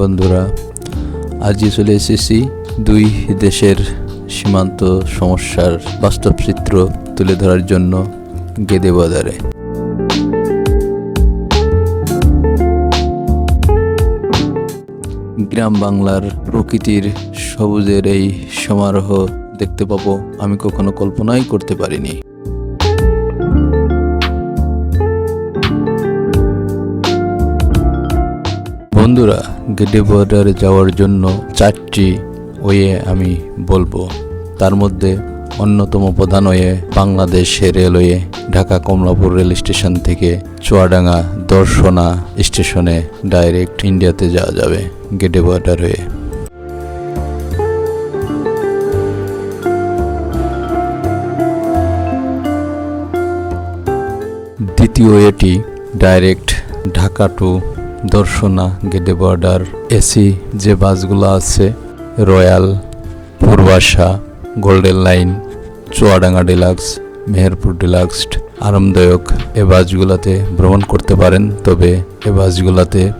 বন্ধুরা, আজই চলে এসেছি দুই দেশের সীমান্ত সমস্যার বাস্তব চিত্র তুলে ধরার জন্য গেদে বাজারে। গ্রাম বাংলার প্রকৃতির সবুজের এই সমারোহ দেখতে পাবো, আমি কখনো কল্পনাই করতে পারিনি। বন্ধুরা গেটে বর্ডারে যাওয়ার জন্য চারটি ওয়ে আমি বলব। তার মধ্যে অন্যতম প্রধান way Bangladesh railway, Dhaka Kamalapur rail station থেকে চুয়াডাঙ্গা দর্শনা স্টেশনে ডাইরেক্ট ইন্ডিয়াতে যাওয়া যাবে গেটে বর্ডার হয়ে। দ্বিতীয় এটি ডাইরেক্ট ঢাকা টু দর্শনা গেটে বর্ডার এসি যে বাসগুলো আছে royal Purbasha golden line Chuadanga deluxe Meherpur deluxe আরামদায়ক এ বাসগুলোতে ভ্রমণ করতে পারেন, তবে এ বাসগুলোতে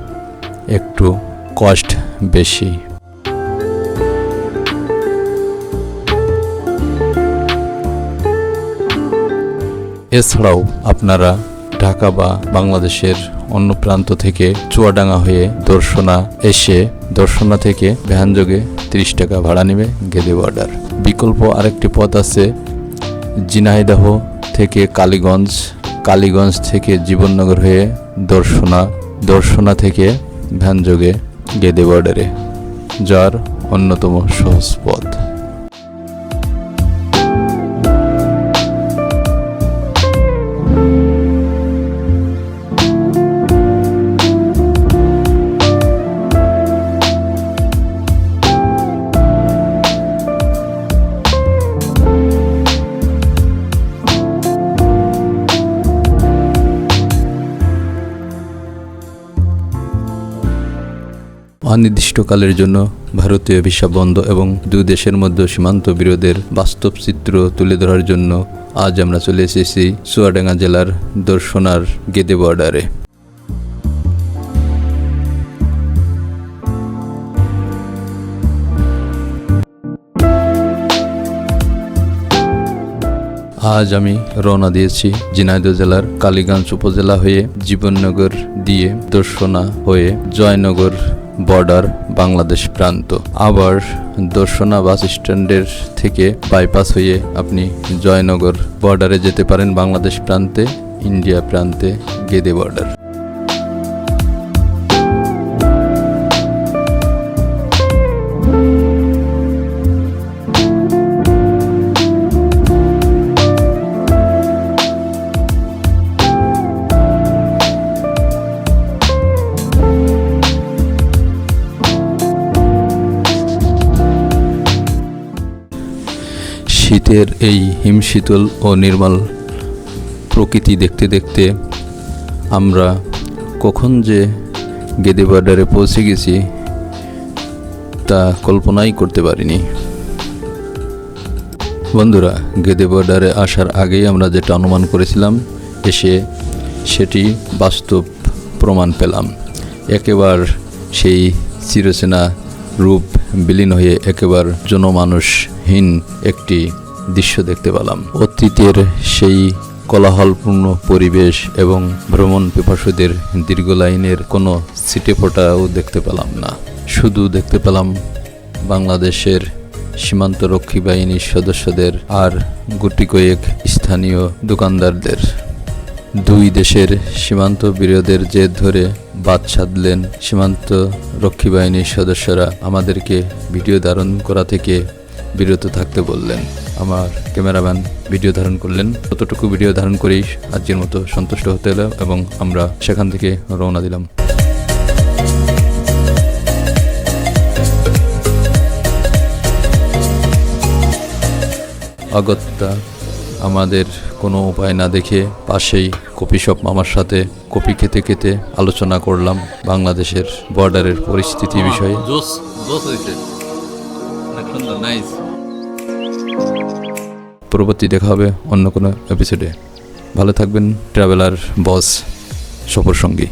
একটু কস্ট বেশি। এছাড়াও আপনারা ঢাকা বা বাংলাদেশের অন্য প্রান্ত থেকে চুয়াডাঙ্গা হয়ে দর্শনা এসে দর্শনা থেকে ভ্যানযোগে তিরিশ টাকা ভাড়া নেবে গেদে বর্ডার বিকল্প আরেকটি পথ আছে জিনাইদাহ থেকে কালীগঞ্জ কালীগঞ্জ থেকে জীবননগর হয়ে দর্শনা দর্শনা থেকে ভ্যানযোগে গেদে বর্ডারে যার অন্যতম সহজ পথ। অনির্দিষ্টকালের জন্য ভারতীয় ভিসা বন্ধ এবং দুই দেশের মধ্যে সীমান্ত বিরোধের বাস্তব চিত্র তুলে ধরার জন্য আজ আমরা চলে এসেছি চুয়াডাঙ্গা জেলার দর্শনার গেদে বর্ডারে। আজ আমি রওনা দিয়েছি ঝিনাইদহ জেলার কালীগঞ্জ উপজেলা হয়ে জীবননগর দিয়ে দর্শনা হয়ে জয়নগর বর্ডার বাংলাদেশ প্রান্ত। আবার দর্শনা বাস স্ট্যান্ডের থেকে বাইপাস হয়ে আপনি জয়নগর বর্ডারে যেতে পারেন বাংলাদেশ প্রান্তে, ইন্ডিয়া প্রান্তে গেদে বর্ডার। শীতের এই হিমশীতল ও নির্মল প্রকৃতি দেখতে দেখতে আমরা কখন যে গেদে বর্ডারে পৌঁছে গেছি তা কল্পনাই করতে পারিনি। বন্ধুরা, গেদে বর্ডারে আসার আগেই আমরা যেটা অনুমান করেছিলাম, এসে সেটি বাস্তব প্রমাণ পেলাম। একেবার সেই চিরচেনা রূপ বিলীন হয়ে একেবার জনমানুষহীন একটি দৃশ্য দেখতে পেলাম। অতীতের সেই কোলাহলপূর্ণ পরিবেশ এবং ভ্রমণ পিপাসুদের দীর্ঘ লাইনের কোনো সিটে ফোটাও দেখতে পেলাম না। শুধু দেখতে পেলাম বাংলাদেশের সীমান্তরক্ষী বাহিনীর সদস্যদের আর গুটি কয়েক স্থানীয় দোকানদারদের। দুই দেশের সীমান্ত বিরোধের জের ধরে বাদ সাধলেন সীমান্ত রক্ষী বাহিনীর সদস্যরা। আমাদেরকে ভিডিও ধারণ করা থেকে বিরত থাকতে বললেন। আমার ক্যামেরাম্যান ভিডিও ধারণ করলেন। ততটুকু ভিডিও ধারণ করেই আজকের মতো সন্তুষ্ট হতে এলো এবং আমরা সেখান থেকে রওনা দিলাম। অগত্যা আমাদের কোনো উপায় না দেখে পাশেই কপি শপ মামার সাথে কপি খেতে খেতে আলোচনা করলাম বাংলাদেশের বর্ডারের পরিস্থিতি বিষয়ে। পরবর্তী দেখা হবে অন্য কোনো এপিসোডে ভালো থাকবেন ট্রাভেলার বস সফর সঙ্গী